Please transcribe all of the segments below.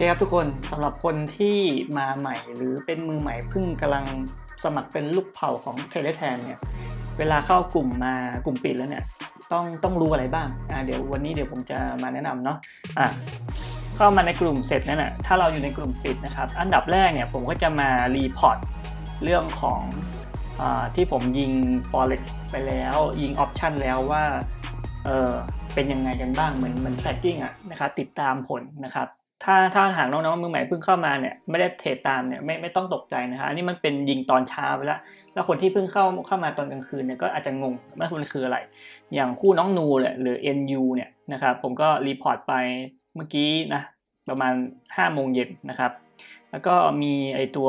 เคครับทุกคนสำหรับคนที่มาใหม่หรือเป็นมือใหม่เพิ่งกำลังสมัครเป็นลูกเผ่าของเทเลแทนเนี่ยเวลาเข้ากลุ่มมากลุ่มปิดแล้วเนี่ยต้องต้องรู้อะไรบ้างอ่าเดี๋ยววันนี้เดี๋ยวผมจะมาแนะนำเนาะอะเข้ามาในกลุ่มเสร็จนั่นแหะถ้าเราอยู่ในกลุ่มปิดนะครับอันดับแรกเนี่ยผมก็จะมารีพอร์ตเรื่องของอาที่ผมยิง forex ไปแล้วยิง option แล้วว่าเออเป็นยังไงกันบ้างเหมือนเหมือน tracking อะนะครับติดตามผลนะครับ ถ้าถ้าหากน้องๆมือใหม่เพิ่งเข้ามาเนี่ยไม่ได้เทรดตามเนี่ยไม่ไม่ต้องตกใจนะฮะอันนี้มันเป็นยิงตอนเช้าไปแล้วแล้วคนที่เพิ่งเข้าเข้ามาตอนกลางคืนเนี่ยก็อาจจะงงว่ามันคืออะไร อย่างคู่น้องนูเนี่ยหรือ NU เนี่ยนะครับผมก็รีพอร์ตไปเมื่อกี้นะประมาณ5โมงเย็นนะครับ แล้วก็มีไอตัว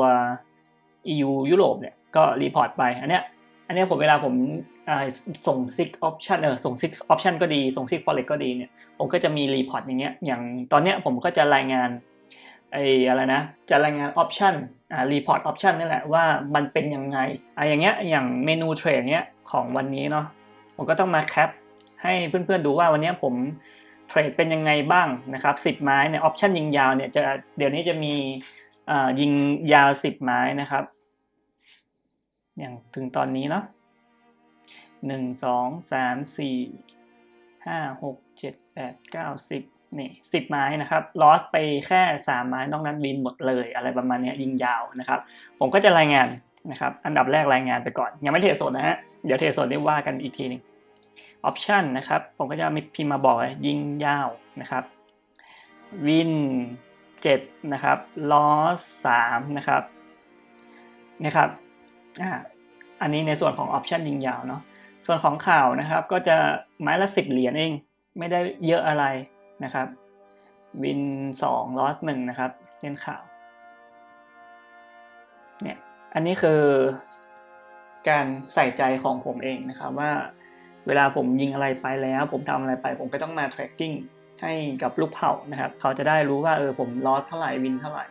EU ยุโรปเนี่ยก็รีพอร์ตไปอันเนี้ย อันนี้ผมเวลาผมส่ง six option เออส่ง six option ก็ดี ส่ง six forex ก็ดีเนี่ยผมก็จะมีรีพอร์ตอย่างเงี้ยอย่างตอนเนี้ยผมก็จะรายงานไอ้อะไรนะจะรายงานออปชันอ่ารีพอร์ตออปชันนี่แหละว่ามันเป็นยังไงอ่าอย่างเงี้ยอย่างเมนูเทรดเนี้ยของวันนี้เนาะผมก็ต้องมาแคปให้เพื่อนๆดูว่าวันเนี้ยผมเทรดเป็นยังไงบ้างนะครับ10ไม้เนี่ยออปชันยิงยาวเนี่ยจะเดี๋ยวนี้จะมีอ่ายิงยาว 10 ไม้นะครับ อย่างถึงตอนนี้เนาะหนึ่งสองสามสี่ห้าหกเจ็ดแปดเก้าสิบนี่สิบไม้นะครับลอสไปแค่สามไม้นอกนั้นวินหมดเลยอะไรประมาณเนี้ยยิงยาวนะครับ ผมก็จะรายงานนะครับอันดับแรกรายงานไปก่อน ยังไม่เทสดนะฮะเดี๋ยวเทสดได้ว่ากันอีกทีหนึงออปชันนะครับผมก็จะมีพิมพ์มาบอกเลยยิงยาวนะครับวินเจ็ดนะครับลอสสามนะครับนะครับ อันนี้ในส่วนของออปชันยิงยาวเนาะส่วนของข่าวนะครับก็จะไม้ละสิบเหรียญเอง ไม่ได้เยอะอะไรนะครับ วินสองลอสหนึ่งนะครับเล่นข่าวเนี่ยอันนี้คือการใส่ใจของผมเองนะครับว่าเวลาผมยิงอะไรไปแล้ว ผมทำอะไรไป ผมก็ต้องมา tracking ให้กับลูกเผ่านะครับ เขาจะได้รู้ว่าเออผมลอสเท่าไหร่วินเท่าไหร่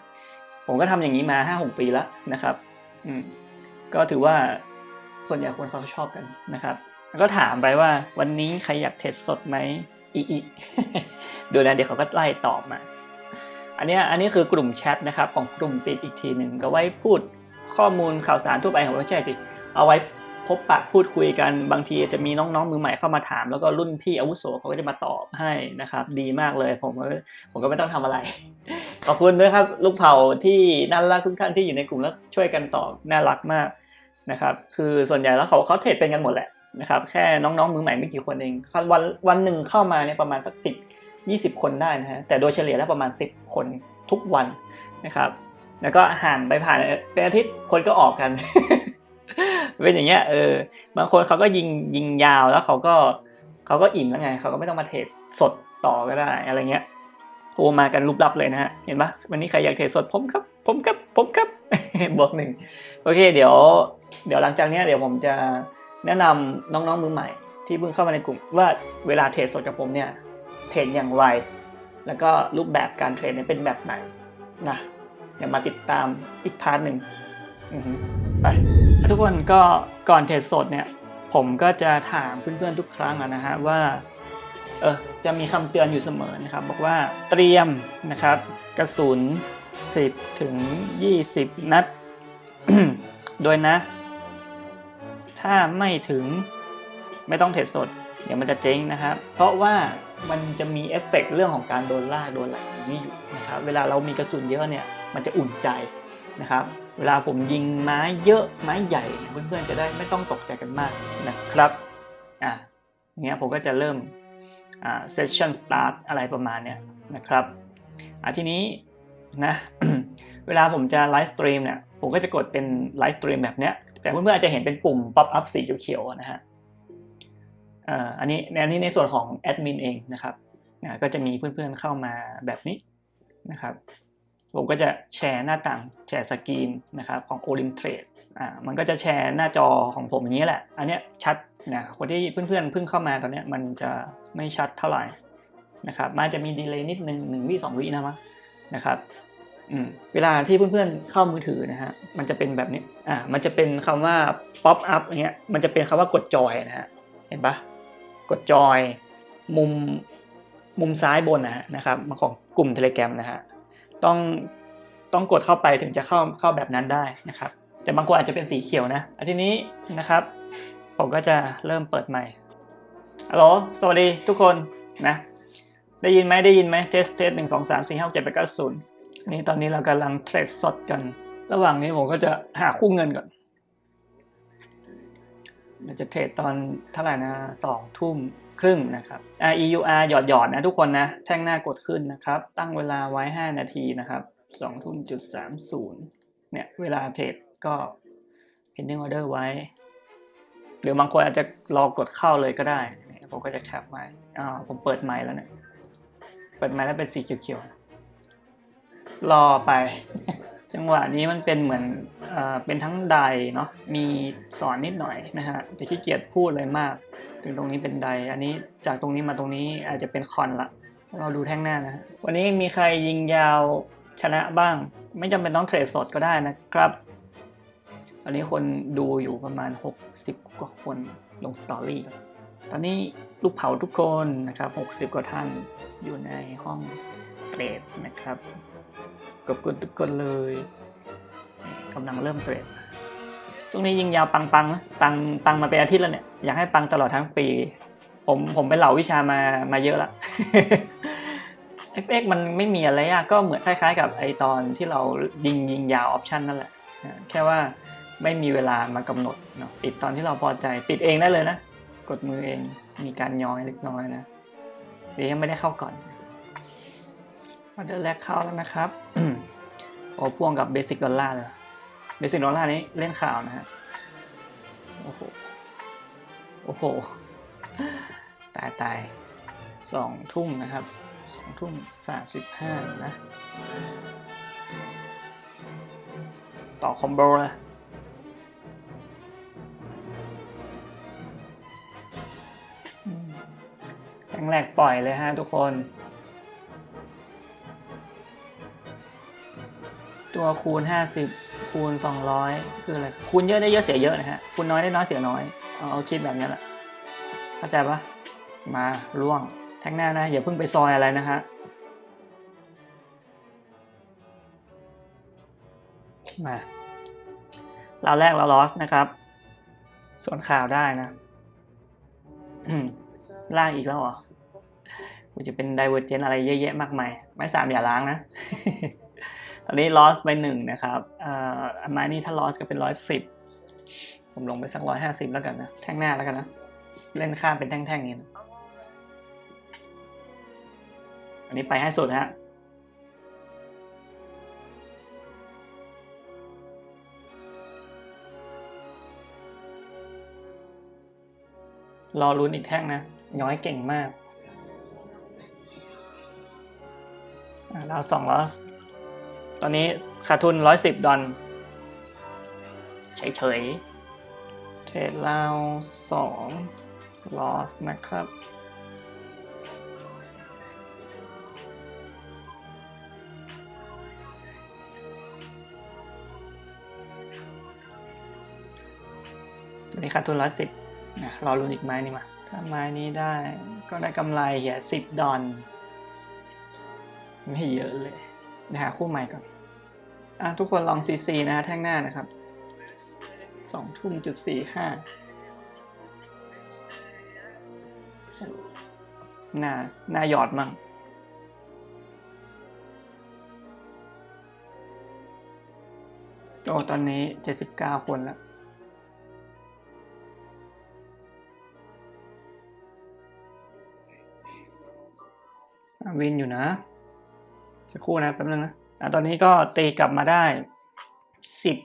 ผมก็ทำอย่างนี้มาห้าหกปีแล้วนะครับ อืม ก็ถือว่าส่วนใหญ่คนเขาชอบกันนะครับ แล้วก็ถามไปว่าวันนี้ใครอยากเทรดสดไหมอีอีดูนะเดี๋ยวเขาก็ไล่ตอบมา อันนี้อันนี้คือกลุ่มแชทนะครับ ของกลุ่มปิดอีกทีหนึ่งก็ไว้พูดข้อมูลข่าวสารทั่วไปของไม่ใช่ดิเอาไว้พบปะพูดคุยกันบางทีจะมีน้องๆมือใหม่เข้ามาถาม แล้วก็รุ่นพี่อาวุโสเขาก็จะมาตอบให้นะครับ ดีมากเลย ผมผมก็ไม่ต้องทำอะไร ขอบคุณด้วยครับ ลูกเผ่าที่น่ารักทุกท่านที่อยู่ในกลุ่มแล้วช่วยกันตอบน่ารักมาก นะครับคือส่วนใหญ่แล้วเขาเขาเทรดเป็นกันหมดแหละนะครับแค่น้องๆ มือใหม่ไม่กี่คนเองวันวันหนึ่งเข้ามาเนี่ยประมาณสักสิบยี่สิบคนได้นะฮะแต่โดยเฉลี่ยแล้วประมาณสิบคนทุกวันนะครับแล้วก็ห่างไปผ่านเป็นอาทิตย์คนก็ออกกันเป็นอย่างเงี้ยเออบางคนเขาก็ยิงยิงยาวแล้วเขาก็เขาก็อิ่มแล้วไงเขาก็ไม่ต้องมาเทรดสดต่อก็ได้อะไรเงี้ยโทรมากันรูปรับเลยนะฮะเห็นปะวันนี้ใครอยากเทรดสดผมครับ ผมครับผมครับบวกหนึ่งโอเค เดี๋ยว เดี๋ยวหลังจากนี้เดี๋ยวผมจะแนะนำน้องๆมือใหม่ ที่เพิ่งเข้ามาในกลุ่มว่าเวลาเทรดสดกับผมเนี่ยเทรดอย่างไร แล้วก็รูปแบบการเทรดเนี่ยเป็นแบบไหนนะเดี๋ยวมาติดตามอีกพาร์ทหนึ่งไปทุกคนก็ก่อนเทรดสดเนี่ยผมก็จะถามเพื่อนๆทุกครั้งนะฮะว่าเออจะมีคำเตือนอยู่เสมอนะครับ บอกว่าเตรียมนะครับ กระสุน 10 ถึง 20 นัด โดยนะ ถ้าไม่ถึงไม่ต้องเทรดสด เดี๋ยวมันจะเจ๊งนะครับ เพราะว่ามันจะมีเอฟเฟกต์เรื่องของการโดนลากโดนไรอย่างนี้อยู่นะครับ เวลาเรามีกระสุนเยอะเนี่ยมันจะอุ่นใจนะครับ เวลาผมยิงไม้เยอะไม้ใหญ่เพื่อนๆจะได้ไม่ต้องตกใจกันมากนะครับอะอย่างเงี้ยผมก็จะเริ่มอ่า session start อะไรประมาณเนี้ยนะครับอะทีนี้นะ เวลาผมจะไลฟ์สตรีมเนี่ยผมก็จะกดเป็นไลฟ์สตรีมแบบเนี้ยแต่เพื่อนๆอาจจะเห็นเป็นปุ่มป๊อปอัพสีเขียวๆนะฮะอันนี้อันนี้ในส่วนของแอดมินเองนะครับก็จะมีเพื่อนๆเข้ามาแบบนี้นะครับผมก็จะแชร์หน้าต่างแชร์สกรีนนะครับของ o l i m Trade อ่ามันก็จะแชร์หน้าจอของผมอย่างนี้แหละ อันเนี้ยชัดนะคนที่เพื่อนๆเพิ่งเข้ามาตอนเนี้ยมันจะไม่ชัดเท่าไหร่นะครับมันจะมีดีเลย์นิดนึงหนึ่งวิสองวินะมั้งนะครับ เวลาที่เพื่อนๆเข้ามือถือนะฮะมันจะเป็นแบบนี้อ่ามันจะเป็นคำว่า pop up เงี้ยมันจะเป็นคำว่ากดจอยนะฮะเห็นปะกดจอย มุมมุมซ้ายบนนะฮะนะครับของกลุ่ม Telegram นะฮะต้องต้องกดเข้าไปถึงจะเข้าเข้าแบบนั้นได้นะครับ แต่บางคนอาจจะเป็นสีเขียวนะอทีนี้นะครับ ผมก็จะเริ่มเปิดใหม่ฮัลโหลสวัสดีทุกคนนะได้ยินไหมได้ยินไหมเทสเทสหนึ่งสองสามสี่ห้าเจ็ดแปดเก้าศูนย์ นี่ตอนนี้เรากำลังเทรดสดกัน ระหว่างนี้ผมก็จะหาคู่เงินก่อนเราจะเทรดตอนเท่าไหร่นะสองทุ่มครึ่งนะครับ R E U R หยอดหยอดนะทุกคนนะ แท่งหน้ากดขึ้นนะครับ ตั้งเวลาไว้ 5 นาทีนะครับสองทุ่มจุดสามศูนย์เนี่ย เวลาเทรดก็ pending order ไว้ หรือบางคนอาจจะรอกดเข้าเลยก็ได้ ผมก็จะแคปไว้อ่าผมเปิดไมค์แล้วเนี่ย เปิดไมค์แล้วเป็นสีเขียวๆ รอไป จังหวะนี้มันเป็นเหมือนเอ่อเป็นทั้งไดเนาะมีสอนนิดหน่อยนะฮะแต่ขี้เกียจพูดเลยมาก ถึงตรงนี้เป็นไดอันนี้จากตรงนี้มาตรงนี้อาจจะเป็นคอนละเราดูแท่งหน้านะวันนี้มีใครยิงยาวชนะบ้าง ไม่จำเป็นต้องเทรดสดก็ได้นะครับตอนนี้คนดูอยู่ประมาณ 60 กว่าคนลงสตอรี่ตอนนี้ลูกเผาทุกคนนะครับ 60 กว่าท่านอยู่ในห้องเทรดนะครับ ขอบคุณทุกคนเลยกำลังเริ่มเทรดช่วงนี้ยิงยาวปังๆนะปังปังมาเป็นอาทิตย์แล้วเนี่ยอยากให้ปังตลอดทั้งปี ผมผมไปเหล่าวิชามามาเยอะละ FX มันไม่มีอะไรอะก็เหมือนคล้ายๆ กับไอตอนที่เรายิงยิงยาวออปชันนั่นแหละแค่ว่าไม่มีเวลามากำหนดเนาะปิดตอนที่เราพอใจปิดเองได้เลยนะ กดมือเองมีการย้อยเล็กน้อยนะหรือยังไม่ได้เข้าก่อน ออเดอแรกเข้าแล้วนะครับโอ้พ่วงกับเบสิ c ดอลลาร์เลยเบสิ c ดอลลาร์นี้เล่นข่าวนะฮะโอ้โหโอ้โหตายตายสองทุ่มนะครับสองทุ่มสามสิบห้านะ ต่อคอมโบเลยอืมแรงแรกปล่อยเลยฮะทุกคน ตัวคูณ 50 คูณ 200 คืออะไร คูณเยอะได้เยอะเสียเยอะนะฮะ คูณน้อยได้น้อยเสียน้อย เอาเอาคิดแบบนี้แหละ เข้าใจปะมาล่วง แท่งหน้านะ อย่าเพิ่งไปซอยอะไรนะฮะ มาเราแรกเราลอสนะครับ ส่วนข่าวได้นะล่างอีกแล้วเหรอกูจะเป็นไดเวอร์เจนอะไรเยอะแยะมากมาย ไม่สามอย่าล้างนะ ตอนนี้ลอสไปหนึ่งนะครับอ่ออันไม้นี่ถ้าลอสก็เป็นร้อยสิบผมลงไปสักร้อยห้าสิบแล้วกันนะ แท่งหน้าแล้วกันนะ เล่นข้ามเป็นแท่งๆนี้นะอันนี้ไปให้สุดฮะรอลุ้นอีกแท่งนะ ย้อยเก่งมากเราสองลอส ตอนนี้ขาดทุนร้อยสิบดอลเฉยๆ เทรดเราสองลอสนะครับวันนี้ขาดทุนร้อยสิบนะรอรุนอีกไม้นี่มา ถ้าไม้นี้ได้ก็ได้กำไรเหียสิบดอลไม่เยอะเลย หาคู่ใหม่ก่อนอะทุกคนลองซีซีนะฮะแท่งหน้านะครับสองทุ่มจุดสี่ห้าหน้าหน้าหยอดมั่งโอ้ตอนนี้เจ็ดสิบเก้าคนแล้วอะวินอยู่นะ สักครู่นะแป๊บนึงนะอะตอนนี้ก็ตีกลับมาได้สิบ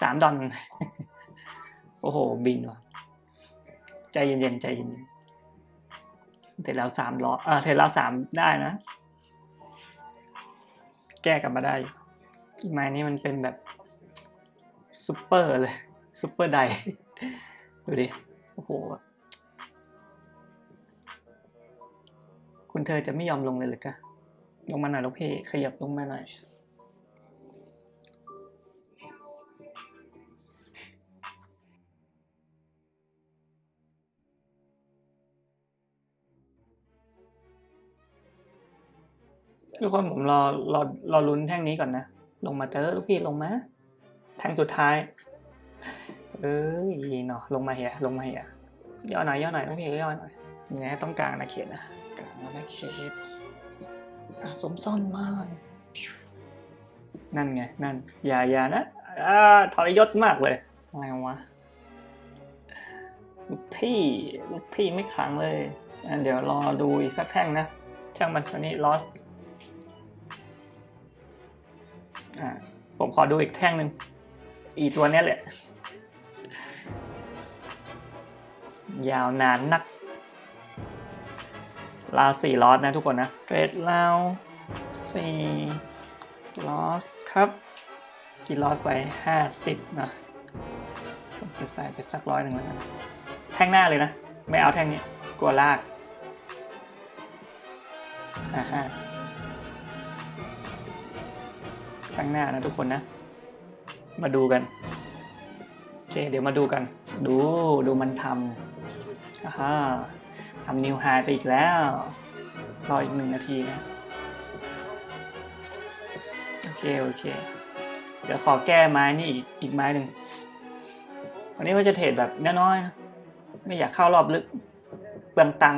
สามดอลโอ้โห บินว่ะ ใจเย็นๆ ใจเย็นๆ เทรดแล้วสามล้ออ่าเทรดแล้วสามได้นะ แก้กลับมาได้อีกไม้นี้มันเป็นแบบซูเปอร์เลยซูเปอร์ไดดูดิ โอ้โห คุณเธอจะไม่ยอมลงเลยหรือกะ ลงมาหน่อยลูกพี่ขยับลงมาหน่อยทุกคนผมรอรอรอลุ้นแท่งนี้ก่อนนะ ลงมาเจอลูกพี่ลงมา แท่งสุดท้าย เอ้ยเนาะลงมาเฮียลงมาเฮียย่อหน่อยย่อหน่อยลูกพี่ย่อหน่อยเนี่ยต้องกลางนะเขตนะกลางนะเขต อะสมซ่อนมาก นั่นไง นั่น อย่าอย่านะอ่าทรยศมากเลย อะไรวะลูกพี่ลูกพี่ไม่ขังเลย เดี๋ยวรอดูอีกสักแท่งนะ ช่างมันวันนี้ lost อ่าผมขอดูอีกแท่งหนึ่งอีตัวนี้แหละ ยาวนานนัก ลาวสี่ลอสนะทุกคนนะเรดลาวสี่ลอสครับกี่ลอสไปห้าสิบนะผมจะใส่ไปสักร้อยหนึ่งแล้วกันแท่งหน้าเลยนะ ไม่เอาแท่งนี้กลัวลากอ่าฮะแท่งหน้านะทุกคนนะ มาดูกันโอเคเดี๋ยวมาดูกัน ดูดูมันทำอ่าฮะ ทำนิวไฮไปอีกแล้ว รออีกหนึ่งนาทีนะ โอเค โอเค เดี๋ยวขอแก้ไม้นี่อีกอีกไม้หนึ่ง วันนี้ว่าจะเทรดแบบน้อยๆนะไม่อยากเข้ารอบลึกเปลืองตัง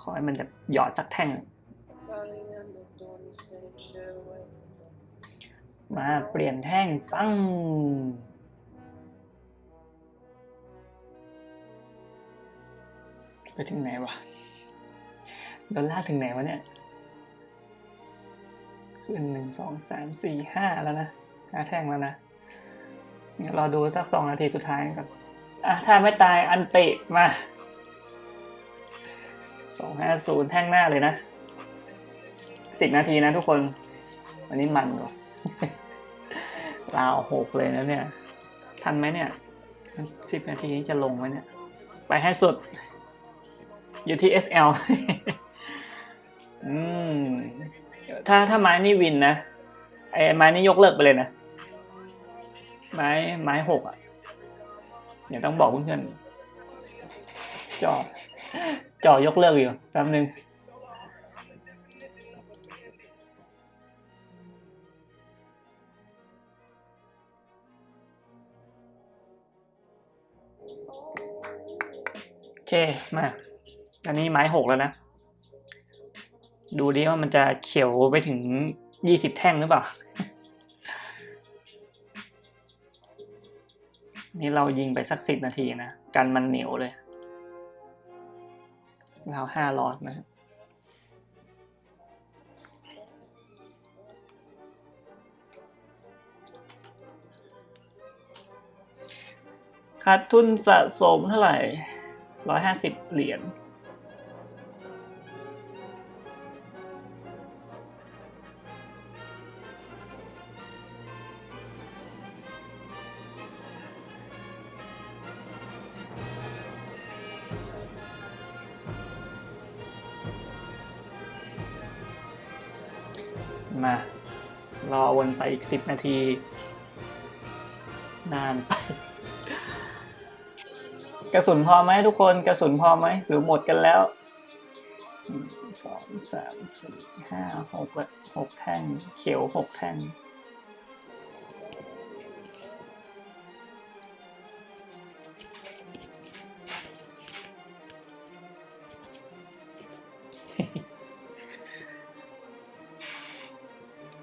ขอให้มันจะหยอดสักแท่ง มาเปลี่ยนแท่ง ปั้ง ถึงไหนวะดอลลาร์ถึงไหนวะเนี่ยขึ้นหนึ่งสองสามสี่ห้าแล้วนะห้าแท่งแล้วนะเดี๋ยวรอดูสักสองนาทีสุดท้ายก่อนอะถ้าไม่ตายอันตะมาสองห้าศูนย์แท่งหน้าเลยนะสิบนาทีนะทุกคน วันนี้มันว่ะลาวหกเลยนะเนี่ย ทันไหมเนี่ยสิบนาทีนี้จะลงไหมเนี่ย ไปให้สุด อยู่ที่ SL อืมถ้าถ้าไม้นี่วินนะไอ้ไม้นี่ยกเลิกไปเลยนะ ไม้ไม้หกอะเดี๋ยวต้องบอกเพื่อนๆจอจอยกเลิกอยู่แป๊บนึงโอเคมา อันนี้ไม้หกแล้วนะ ดูดิว่ามันจะเขียวไปถึงยี่สิบแท่งหรือเปล่า นี่เรายิงไปสักสิบนาทีนะ กันมันเหนียวเลย เราห้าลอสนะครับขาดทุนสะสมเท่าไหร่ร้อยห้าสิบเหรียญ อีกสิบนาที นานไป กระสุนพอไหมทุกคนกระสุนพอไหมหรือหมดกันแล้วสองสามสี่ห้าหกหกแท่ง เขียวหกแท่ง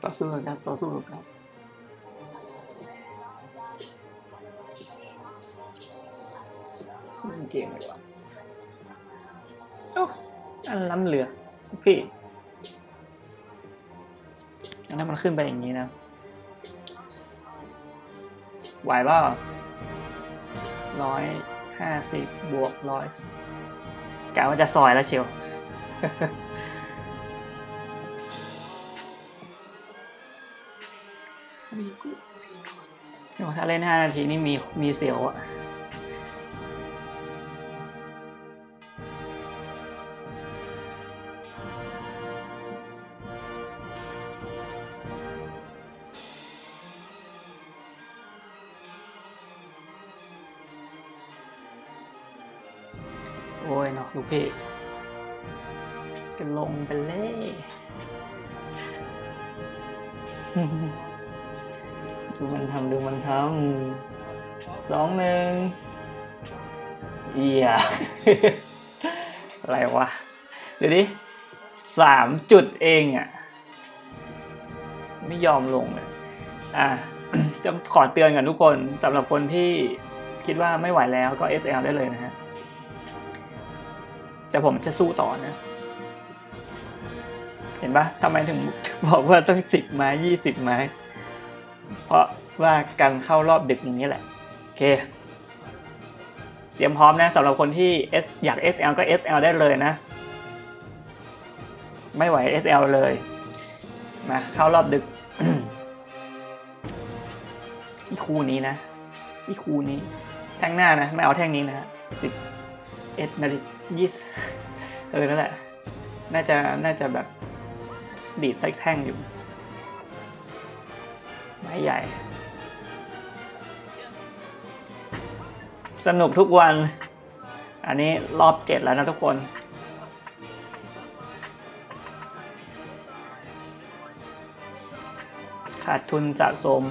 ต่อสู้กันครับต่อสู้กันครับเล่นเกมดีกว่าโอ้อันล้ำเหลือ พี่อันนั้นมันขึ้นไปอย่างนี้นะ ไหวเปล่าร้อยห้าสิบบวกร้อยกะว่าจะซอยแล้วเชียว เล่นห้านาทีนี่มีมีเสียวอะโอ้ยเนาะลูกพี่กันลงไปเล่ ดูมันทำดูมันทำสองหนึ่งเอียอะไรวะ เดี๋ยวดิสามจุดเองอะ ไม่ยอมลงเลยอะจะขอเตือนกันทุกคนสำหรับคนที่คิดว่าไม่ไหวแล้วก็ SL ได้เลยนะฮะ แต่ผมจะสู้ต่อนะ เห็นปะทำไมถึงบอกว่าต้องสิบไม้ยี่สิบไม้ เพราะว่าการเข้ารอบดึกอย่างนี้แหละ โอเค เตรียมพร้อมนะสำหรับคนที่ S อยาก SL ก็ SL ได้เลยนะ ไม่ไหว SL เลยมาเข้ารอบดึกอีคู่นี้นะ อีคู่นี้ แท่งหน้านะ ไม่เอาแท่งนี้นะสิบเอ็ดนาฬิกยี่สิบเออนั่นแหละ น่าจะน่าจะแบบดีดไส้แท่งอยู่ ไม้ใหญ่ สนุกทุกวัน อันนี้รอบเจ็ดแล้วนะทุกคนขาดทุนสะสม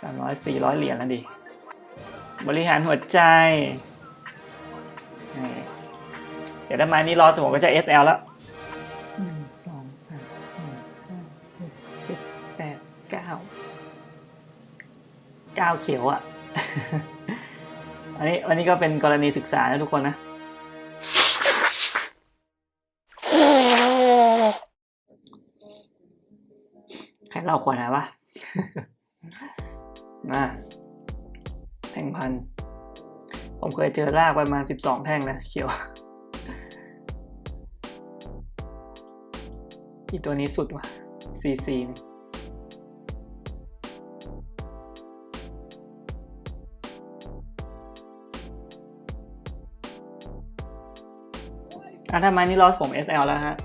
สามร้อยสี่ร้อยเหรียญแล้วดิ บริหารหัวใจ เดี๋ยวถ้าไม้นี้รอสมองก็จะ SL แล้ว เก้าเขียวอะ อันนี้วันนี้ก็เป็นกรณีศึกษานะทุกคนนะ ใครเล่าขวดหาวะมาแท่งพัน ผมเคยเจอรากประมาณสิบสองแท่งนะเขียวอีตัวนี้สุดว่ะ CC นี่ อะถ้าไม้นี้ลอสผม SL แล้วฮะ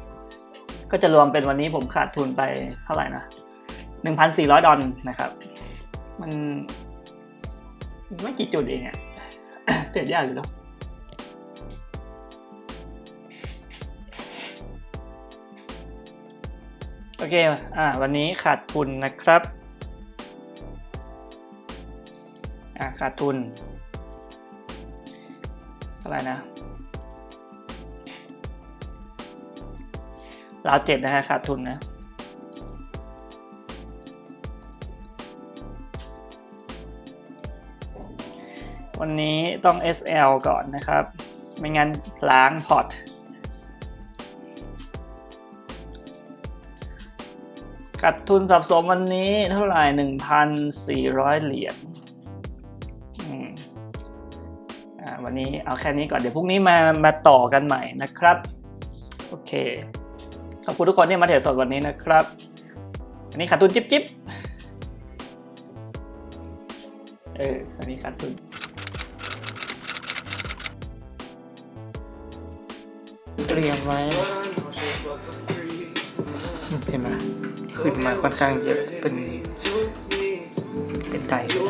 ก็จะรวมเป็นวันนี้ผมขาดทุนไปเท่าไหร่นะหนึ่งพันสี่ร้อยดอลนะครับ มันไม่กี่จุดเองอะเทรดยากอยู่แล้วโอเค อ่า วันนี้ขาดทุนนะครับ อ่า ขาดทุนเท่าไหร่นะ ราวเจ็ดนะฮะขาดทุนนะวันนี้ต้อง SL ก่อนนะครับ ไม่งั้นล้างพอร์ตขาดทุนสะสมวันนี้เท่าไหร่ 1,400 เหรียญอ่าวันนี้เอาแค่นี้ก่อน เดี๋ยวพรุ่งนี้มามาต่อกันใหม่นะครับ โอเค ขอบคุณทุกคนที่มาเทรดสดวันนี้นะครับ อันนี้ขาดทุนจิ๊บจิ๊บเอออันนี้ขาดทุนเตรียมไว้เห็นไหมขึ้นมาค่อนข้างเยอะเป็นเป็นไดเลย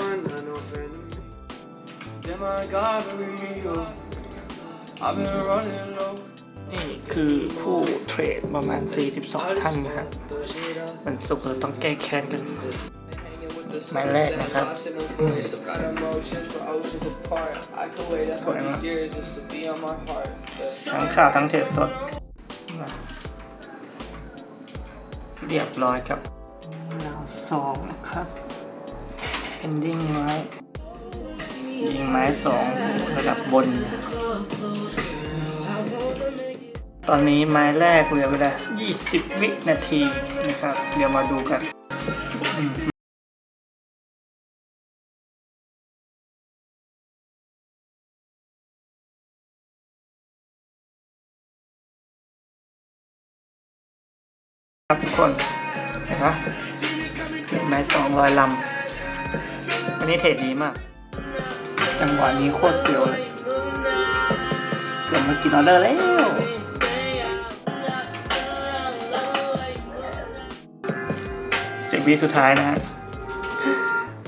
นี่คือผู้เทรดประมาณ 42 ท่านนะครับมันสุกเราต้องแก้แค้นกัน My leg นะครับสวยมากทั้งข่าวทั้งเทรดสด เรียบร้อยครับราวสองนะครับ pending ไม้ยิงไม้สองระดับบน ตอนนี้ไม้แรกเหลือเวลา 20 วินาทีนะครับ เดี๋ยวมาดูกันครับทุกคนเห็นไหมไม้สองร้อยลำวันนี้เทรดดีมาก จังหวะนี้โคตรเสียวเลยเกือบมากินออเดอร์แล้ว บวิสุดท้ายนะฮะ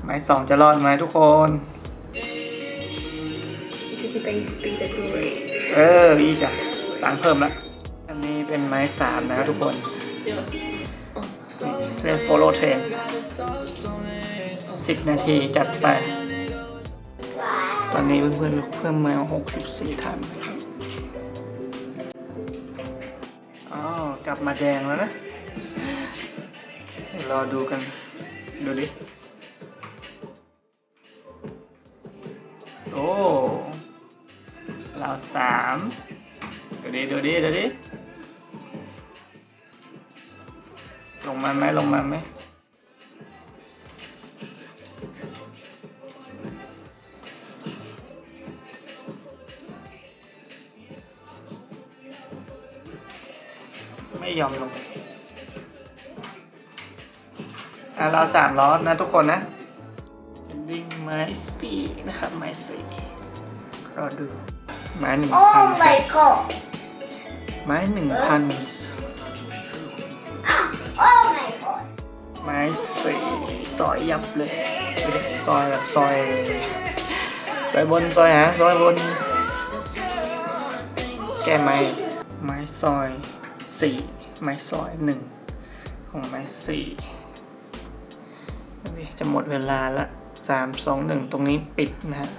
ไม้สองจะรอดไหมทุกคน to base be the glory. เอออีกอะตังค์เพิ่มละ อันนี้เป็นไม้สามนะครับทุกคนเล่น follow train สิบนาทีจัดไป ตอนนี้เพื่อนๆเพิ่มมาหกสิบสี่ท่านนะครับอ๋อกลับมาแดงแล้วนะเดี๋ยว รอดูกัน ดูดิ โอ้เราสามดูดิ ดูดิ ดูดิ ลงมาไหมลงมาไหม อะเราสามล้อนะทุกคนนะดิ้งไม้สี่นะครับไม้สี่รอดูไม้หนึ่งพัน Oh my god! ไม้หนึ่งพัน Oh my god! ไม้สี่ซอยยับเลยดูดิซอยแบบซอยซอยบนซอยหางซอยบน แก้ไม้ไม้ซอยสี่ไม้ซอยหนึ่งของไม้สี่ดูดิ จะหมดเวลาละสามสองหนึ่งตรงนี้ปิดนะฮะ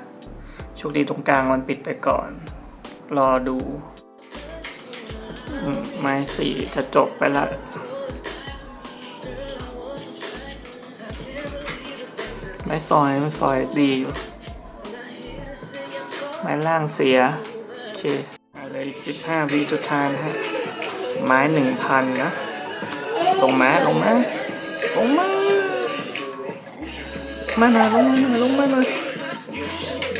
โชคดีตรงกลางมันปิดไปก่อน รอดู ไม้สี่จะจบไปละไม้ซอยไม้ซอยดีอยู่ ไม้ล่างเสีย โอเคเอาเลยอีกสิบห้าวิสุดท้ายนะฮะ ไม้หนึ่งพันนะ ลงมาลงมาลงมา มาหน่อยลงมาหน่อยลงมาหน่อย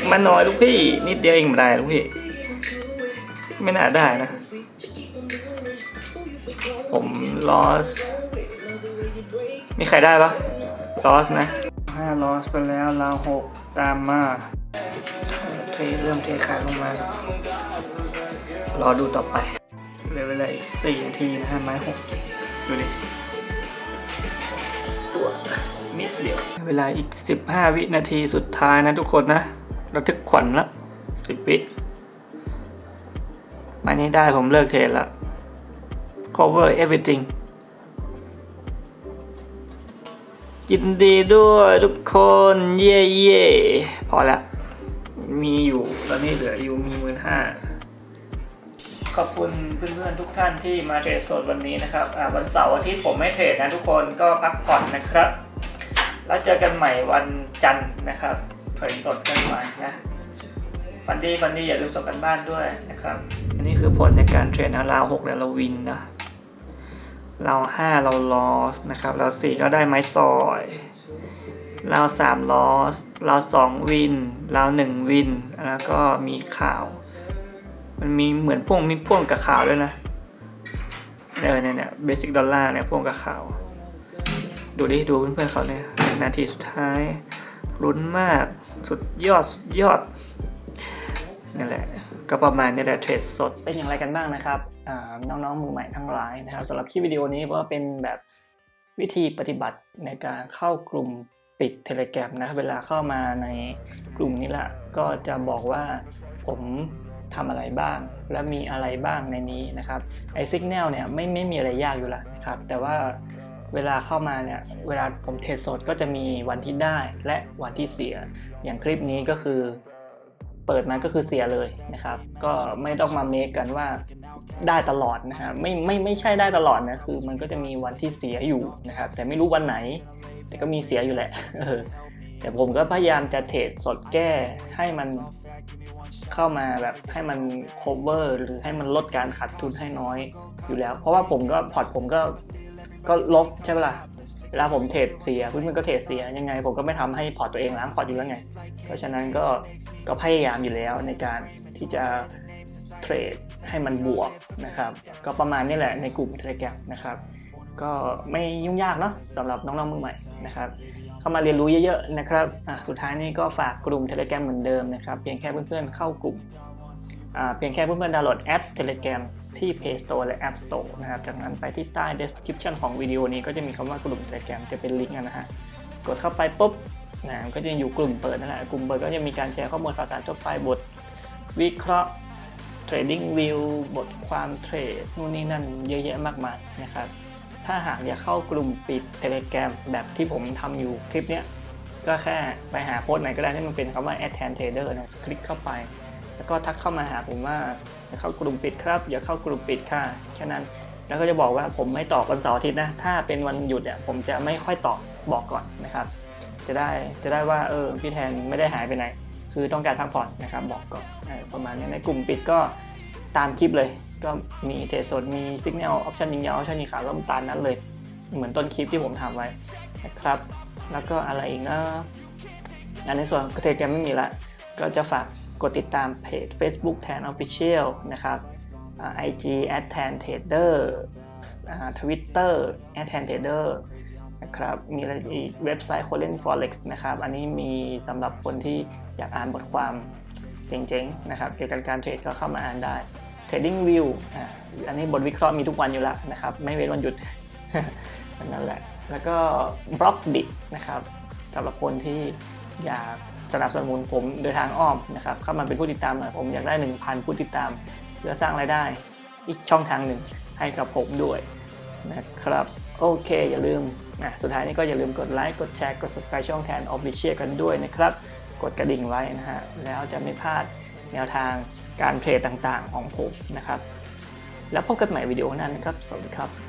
มาหน่อยลูกพี่นิดเดียวเองไม่ได้ลูกพี่ ไม่น่าได้นะ ผมลอสมีใครได้ปะลอสนะห้าลอสไปแล้วเราหกตามมาเทเริ่มเทขายลงมา รอดูต่อไปเหลือเวลาอีกสี่นาทีนะฮะไม้หกดูดิตัวนิด เดียว เวลาอีกสิบห้าวินาทีสุดท้ายนะทุกคนนะระทึกขวัญละสิบวิไม้นี้ได้ผมเลิกเทรดละ cover everything ยินดีด้วยทุกคนเย่เย่พอละมีอยู่ตอนนี้เหลืออยู่มีหมื่นห้าขอบคุณเพื่อนๆทุกท่านที่มาเทรดสดวันนี้นะครับวันเสาร์อาทิตย์ผมไม่เทรดนะทุกคนก็พักผ่อนนะครับ แล้วเจอกันใหม่วันจันทร์นะครับเผยสดกันใหม่นะฟันดี้ฟันดี้อย่าลืมส่งกันบ้านด้วยนะครับ อันนี้คือผลในการเทรดนะราวหกเนี่ยเราวินนะเราห้าเราลอสนะครับเราสี่ก็ได้ไม้ซอยเราสามลอสเราสองวินเราหนึ่งวิน แล้วก็มีข่าว มันมีเหมือนพ่วงมีพ่วงกับข่าวด้วยนะเออเนี่ยเนี่ยเบสิกดอลลาร์เนี่ยพ่วงกับข่าว ดูดิ ดูเพื่อนๆเขาเนี่ย นาทีสุดท้ายลุ้นมาก สุดยอด สุดยอดนี่แหละ ก็ประมาณนี้แหละเทรดสด เป็นอย่างไรกันบ้างนะครับน้องๆ มือใหม่ทั้งหลายนะครับสำหรับคลิปวิดีโอนี้ว่าเป็นแบบวิธีปฏิบัติในการเข้ากลุ่มปิดเทเลแกรมนะครับเวลาเข้ามาในกลุ่มนี้ละก็จะบอกว่าผมทำอะไรบ้าง และมีอะไรบ้างในนี้นะครับไอซิกแนลเนี่ยไม่ไม่มีอะไรยากอยู่แล้วนะครับแต่ว่า เวลาเข้ามาเนี่ยเวลาผมเทรดสดก็จะมีวันที่ได้และวันที่เสีย อย่างคลิปนี้ก็คือเปิดมาก็คือเสียเลยนะครับ ก็ไม่ต้องมาเมคกันว่าได้ตลอดนะฮะไม่ไม่ไม่ใช่ได้ตลอดนะคือ มันก็จะมีวันที่เสียอยู่นะครับ แต่ไม่รู้วันไหน แต่ก็มีเสียอยู่แหละแต่ผมก็พยายามจะเทรดสดแก้ให้มันเข้ามาแบบให้มัน cover หรือให้มันลดการขาดทุนให้น้อยอยู่แล้ว เพราะว่าผมก็พอร์ตผมก็ ก็ลบใช่ปะล่ะเวลาผมเทรดเสียเพื่อนก็เทรดเสียยังไง ผมก็ไม่ทำให้พอร์ตตัวเองล้างพอร์ตอยู่แล้วไง เพราะฉะนั้นก็ก็พยายามอยู่แล้วในการที่จะเทรดให้มันบวกนะครับ ก็ประมาณนี้แหละในกลุ่มเทเลแกรมนะครับ ก็ไม่ยุ่งยากเนาะสำหรับน้องๆมือใหม่นะครับเข้ามาเรียนรู้เยอะๆนะครับสุดท้ายนี้ก็ฝากกลุ่ม Telegram เหมือนเดิมนะครับเพียงแค่เพื่อนๆเข้ากลุ่ม เพียงแค่เพื่อนๆดาวน์โหลดแอป Telegram ที่ Play Store และ App Store นะครับ จากนั้นไปที่ใต้ description ของวิดีโอนี้ก็จะมีคำว่ากลุ่ม Telegram จะเป็นลิงก์นะฮะ กดเข้าไปปุ๊บนะก็จะอยู่กลุ่มเปิดนั่นแหละ กลุ่มเปิดก็จะมีการแชร์ข้อมูลข่าวสารทั่วไปบท วิเคราะห์ Trading View บทความเทรดนู่นนี่นั่นเยอะแยะมากมายนะครับ ถ้าหากอยากเข้ากลุ่มปิด Telegram แบบที่ผมทำอยู่คลิปเนี้ยก็แค่ไปหาโพสต์ไหนก็ได้ที่มันเป็นคำว่า a d t a n Trader นะคลิกเข้าไป แล้วก็ทักเข้ามาหาผมว่าอยาเข้ากลุ่มปิดครับ อย่าเข้ากลุ่มปิดค่ะแค่นั้น แล้วก็จะบอกว่าผมไม่ตอบวันเสาร์อาทิตย์นะ ถ้าเป็นวันหยุดเนี่ยผมจะไม่ค่อยตอบบอกก่อนนะครับ จะได้จะได้ว่าเออพี่แทนไม่ได้หายไปไหน คือต้องการพักผ่อนนะครับบอกก่อนออประมาณนี้ในกลุ่มปิดก็ตามคลิปเลย ก็มีเทสดมีสัญญาณออปชันยิงยาวออปชันยิงขาวก็ตามนั้นเลย เหมือนต้นคลิปที่ผมทำไว้นะครับ แล้วก็อะไรอีกนะอันในส่วนเทแกรมไม่มีละก็จะฝาก กดติดตามเพจ Facebook แทน Official นะครับอ่า IG at แทน Trader ทวิตเตอร์ at แทน Trader นะครับมีอะไรอีกเว็บไซต์ c o l e n Forex นะครับ อันนี้มีสำหรับคนที่อยากอ่านบทความเจ๋งๆนะครับ เกี่ยวกับการเทรดก็เข้ามาอ่านได้ Trading View อันนี้บทวิเคราะห์มีทุกวันอยู่แล้วนะครับ ไม่เว้นวันหยุดนั่นแหละ แล้วก็บล็อกดินะครับสำหรับคนที่อยาก สนับสนุนผมโดยทางอ้อมนะครับเข้ามาเป็นผู้ติดตามหน่อยผมอยากได้ 1,000 ผู้ติดตาม เพื่อสร้างรายได้อีกช่องทางหนึ่งให้กับผมด้วยนะครับโอเค อย่าลืมนะสุดท้ายนี้ก็อย่าลืมกดไลค์กดแชร์กด subscribe ช่องแทน Official กันด้วยนะครับ กดกระดิ่งไว้นะฮะแล้วจะไม่พลาดแนวทางการเทรดต่างๆของผมนะครับ แล้วพบกันใหม่วิดีโอหน้านะครับ สวัสดีครับ